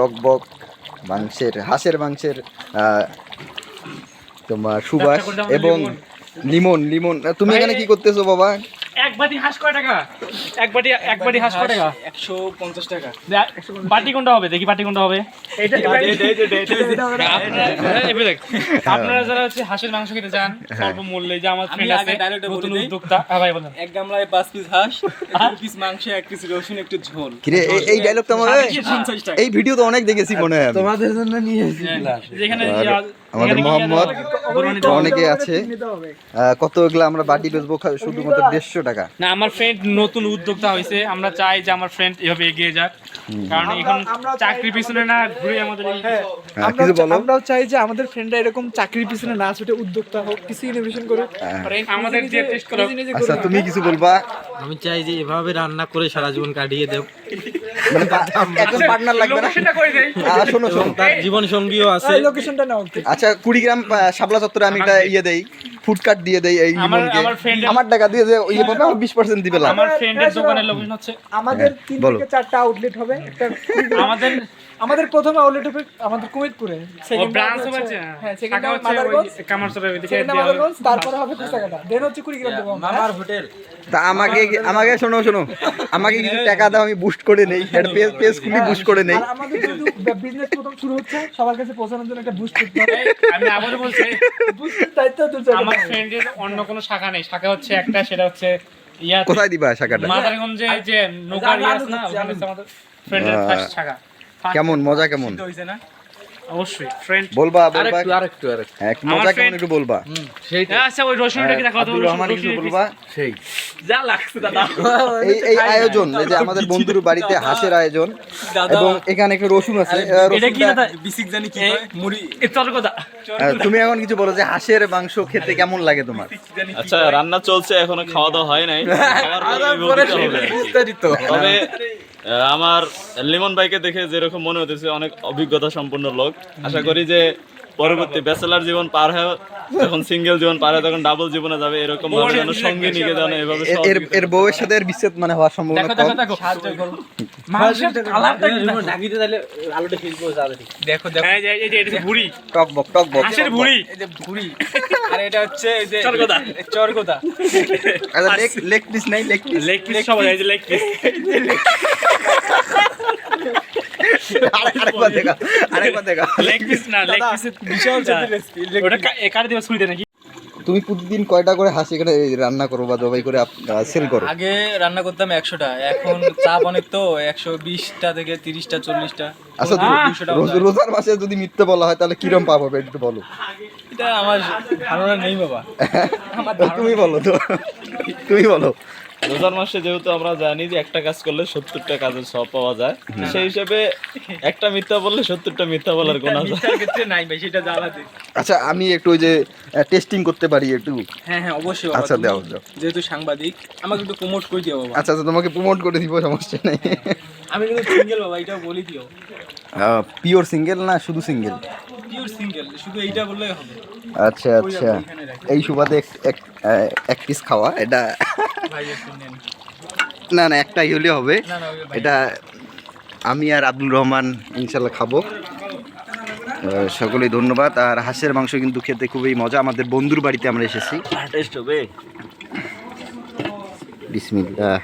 টকবক মাংসের হাঁসের মাংসের আহ, তোমার সুবাস এবং। লিমন লিমন তুমি এখানে কি করতেছো বাবা এক বাটি হাঁস কয় টাকা? এক বাটি এক বাটি হাঁস কয় টাকা? একশো পঞ্চাশ টাকা। বাটি কোনটা হবে? দেখি বাটি কোনটা হবে। দেখ, আপনারা যারা হচ্ছে হাঁসের মাংস খেতে চান স্বল্প মূল্যে যে আমার ফ্রেন্ড আছে নতুন উদ্যোক্তা। হ্যাঁ ভাই বলেন। এক গামলায় পাঁচ পিস হাঁস এক পিস মাংস এক পিস রসুন একটু ঝোল। কিরে এই- এই ডায়লগ তো আমার এই ভিডিও তো অনেক দেখেছি মনে হয় তোমাদের জন্য নিয়ে এসেছি। যেখানে আমাদের মোহাম্মদ অনেকে আছে। কত এগুলো আমরা বাটি বেচবো শুধুমাত্র দেড়শো টাকা? না আমার ফ্রেন্ড নতুন উদ্যোক্তা হয়েছে আমরা চাই যে আমার ফ্রেন্ড এভাবে এগিয়ে যাক। কারণ এখন চাকরি পিছনে না ঘুরে আমাদের এই- হ্যাঁ, আমরা কিছু বলো। আমরাও চাই যে আমাদের ফ্রেন্ডরা এরকম চাকরির পিছনে না ছুটে উদ্যোক্তা হোক কিছু ইনোভেশন করুক। হ্যাঁ। আমাদের যে টেস্ট করো নিজে নিজে আচ্ছা তুমি কিছু বলবা? আমি চাই যে এভাবে রান্না করে সারা জীবন কাটিয়ে দেব মানে একজন পার্টনার লাগবে না? লোকেশনটা করে শোনো শোনো। তার জীবন সঙ্গীও আছে। এই লোকেশনটা নাও। আচ্ছা কুড়িগ্রাম শাপলা চত্বরে আমি একটা ইয়ে দেই। ফুড কার্ট দিয়ে দেই এই আমার লিমনকে। আমার টাকা দিয়ে যে ইয়ে পাবে আমার বিশ পার্সেন্ট দিবে আমার ফ্রেন্ডের দোকানের লোকেশন হচ্ছে আমাদের হ্যাঁ, তিন থেকে চারটা আউটলেট হবে। একটা আমাদের আমাদের প্রথম আউটলেট হবে আমাদের কুমিতপুরে সেকেন্ড ব্রাঞ্চ হবে হ্যাঁ সেকেন্ড মাদারগঞ্জ দেয়া হবে। মাদারগঞ্জ তারপরে হবে কুসাকাটা দেন হচ্ছে কুড়িগ্রাম দেবো মামার হোটেল। তা আমাকে আমাকে শোনো শোনো। আমাকে কিছু টাকা দাও আমি বুস্ট করে নেই। একটা পেজ পেজ খুবই বুস্ট করে নেই। আমাদের বিজনেস প্রথম শুরু হচ্ছে সবার কাছে পৌঁছানোর জন্য একটা বুস্ট করতে হবে। আমি আবারও বলছি বুস্টের দায়িত্ব তো আমার ফ্রেন্ডের অন্য কোনো শাখা নেই। শাখা হচ্ছে একটা সেটা হচ্ছে ইয়া কোথায় দিবা শাখাটা? মাদারগঞ্জে যে নৌকা ইয়াস না ওখানে আমাদের ফ্রেন্ডের ফার্স্ট শাখা। কেমন? মজা কেমন? হয়েছে না? অবশ্যই ফ্রেন্ড বলবা বলবা। আরেকটু আরেকটু হ্যাঁ, মজা কেমন একটু বলবা। সেই আচ্ছা ওই রসুনটা কি দেখাও তো আব্দুর রহমান বলবা। সেই। যা লাগছে দাদা। এই এই আয়োজন এই যে আমাদের বন্ধুর বাড়িতে হাঁসের আয়োজন এবং এখানে একটা রসুন আছে। এটা কি দাদা? বিসিক জানি কি মুড়ি। আহ, তুমি এখন কিছু বলো যে হাঁসের মাংস খেতে কেমন লাগে তোমার? আচ্ছা রান্না চলছে এখনও খাওয়া দাওয়া হয় নাই। বিস্তারিত তবে আহ, আমার লিমন ভাইকে দেখে যেরকম মনে হতেছে অনেক অভিজ্ঞতা সম্পন্ন লোক। আশা করি যে পরবর্তী ব্যাচেলার জীবন পার হয়ে যখন সিঙ্গেল জীবন পার হয় তখন ডাবল জীবনে যাবে এরকম ভাবে যেন সঙ্গে নিয়ে যেন এভাবে এর- বউয়ের সাথে এর বিচ্ছেদ মানে হওয়ার সম্ভাবনা দেখো কম। দেখো দেখো। মাংসের কালারটা কি ঢাকিতে তাহলে আলুটা ফিরবো তাড়াতাড়ি দেখো দেখো। এই যে এই যে এটা ভুড়ি। টক বক টক বক। হাঁসের ভুড়ি। এই যে ভুড়ি। আর এটা হচ্ছে এই যে চরগোদা। চরগোদা। আচ্ছা লেগ লেগ পিস নাই লেগ পিস লেগ পিস সবাই এই যে লেগ পিস আরেকবার দেখা আরেকবার দেখা। লেগ পিস না লেগ পিস বিশাল ওটা কা- এ কার নাকি? তুমি প্রতিদিন কয়টা করে হাঁস এখানে রান্না করো বা জবাই করে সেল করো? আগে রান্না করতাম একশোটা এখন চাপ অনেক তো একশো বিশটা থেকে তিরিশটা চল্লিশটা। আচ্ছা রোজার মাসে যদি মিথ্যে বলা হয় তাহলে কিরম পাপ হবে একটু বলো। এটা আমার ধারণা নেই বাবা। তুমি বলো তো। তুমি বলো। রোজার মাসে যেহেতু আমরা জানি যে একটা কাজ করলে সত্তরটা কাজের সব পাওয়া যায় সেই হিসাবে একটা মিথ্যা বললে সত্তরটা মিথ্যা বলার কোন আছে? মিথ্যার ক্ষেত্রে নাই ভাই সেটা জ্বালাতে আচ্ছা আমি একটু ওই যে টেস্টিং করতে পারি একটু? হ্যাঁ হ্যাঁ অবশ্যই আচ্ছা দাও দাও যেহেতু সাংবাদিক আমাকে একটু প্রমোট করে দিও বাবা। আচ্ছা আচ্ছা তোমাকে প্রমোট করে দিব সমস্যা নাই। আমি কিন্তু সিঙ্গেল বাবা এটাও বলি দিও। পিওর সিঙ্গেল না শুধু সিঙ্গেল পিওর সিঙ্গেল শুধু এইটা বললেই হবে। আচ্ছা আচ্ছা। এই সুবাদে এক- এক- আহ, এক পিস খাওয়া এটা না না একটাই হলে হবে। এটা আমি আর আব্দুল রহমান ইনশাল্লাহ খাব। সকলেই ধন্যবাদ। আর হাঁসের মাংস কিন্তু খেতে খুবই মজা। আমাদের বন্ধুর বাড়িতে আমরা এসেছি। টেস্ট হবে। বিসমিল্লাহ।